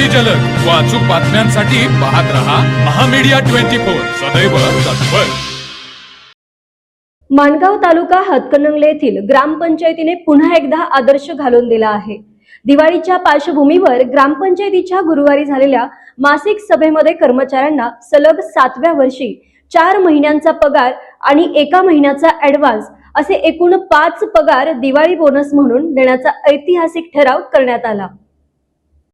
अगदी जलद. व अचूक बातम्यांसाठी पाहत रहा महामीडिया ट्वेंटी फोर. सदैव तत्पर. माणगाव तालुका हातकणंगले येथील ग्रामपंचायतीने पुन्हा एकदा आदर्श घालून दिला आहे. दिवाळीच्या पार्श्वभूमीवर ग्रामपंचायतीच्या गुरुवारी झालेल्या मासिक सभेमध्ये कर्मचाऱ्यांना सलग सातव्या वर्षी चार महिन्यांचा पगार आणि एका महिन्याचा ऍडव्हान्स असे एकूण पाच पगार दिवाळी बोनस म्हणून देण्याचा ऐतिहासिक ठराव करण्यात आला.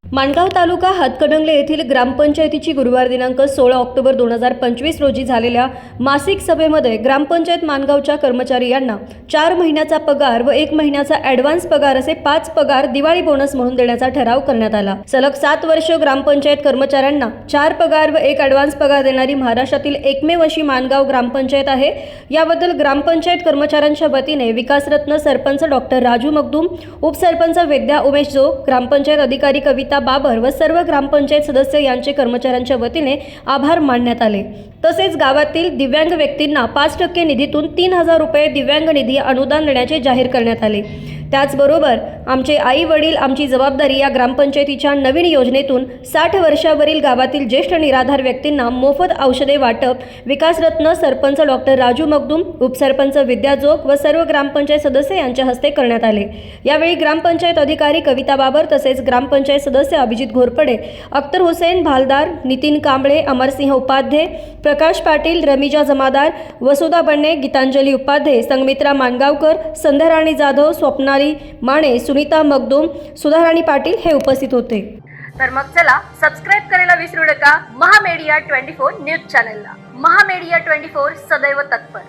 माणगाव तालुका हातकणंगले येथील ग्रामपंचायतीची गुरुवार दिनांक सोळा ऑक्टोबर दोन हजार पंचवीस रोजी झालेल्या मासिक सभेमध्ये ग्रामपंचायत माणगावच्या कर्मचारी यांना चार महिन्याचा पगार व एक महिन्याचा ॲडव्हान्स पगार असे पाच पगार दिवाळी बोनस म्हणून देण्याचा ठराव करण्यात आला. सलग सात वर्ष ग्रामपंचायत कर्मचाऱ्यांना चार पगार व एक ॲडव्हान्स पगार देणारी महाराष्ट्रातील एकमेव अशी माणगाव ग्रामपंचायत आहे. याबद्दल ग्रामपंचायत कर्मचाऱ्यांच्या वतीने विकासरत्न सरपंच डॉक्टर राजू मगदूम उपसरपंच विद्या उमेश जो ग्रामपंचायत अधिकारी कविता बाबर व सर्व ग्रामपंचायत सदस्य यांचे कर्मचाऱ्यांच्या वतीने आभार मानण्यात आले. तसेच गावातील दिव्यांग व्यक्तींना पाच टक्के निधीतून तीन हजार रुपये दिव्यांग निधी अनुदान देण्याचे जाहीर करण्यात आले. त्याचबरोबर आमचे आई वडील आमची जबाबदारी या ग्रामपंचायतीच्या नवीन योजनेतून साठ वर्षावरील गावातील ज्येष्ठ निराधार व्यक्तींना मोफत औषधे वाटप विकासरत्न सरपंच डॉक्टर राजू मगदूम उपसरपंच विद्या जोग व सर्व ग्रामपंचायत सदस्य यांच्या हस्ते करण्यात आले. यावेळी ग्रामपंचायत अधिकारी कविता बाबर तसेच ग्रामपंचायत सदस्य अभिजित घोरपडे अख्तर हुसेन भालदार नितीन कांबळे अमरसिंह उपाध्ये प्रकाश पाटील रमिजा जमादार वसुधा बन्ने गीतांजली उपाध्ये संगमित्रा मानगावकर संध्याराणी जाधव स्वप्ना सोनारी माने सुनीता मगदूम सुधाराणी पाटील हे उपस्थित होते. तर मग चला सबस्क्राईब करायला विसरू नका. महामेडिया ट्वेंटी फोर न्यूज चॅनलला महामेडिया ट्वेंटी फोर सदैव तत्पर.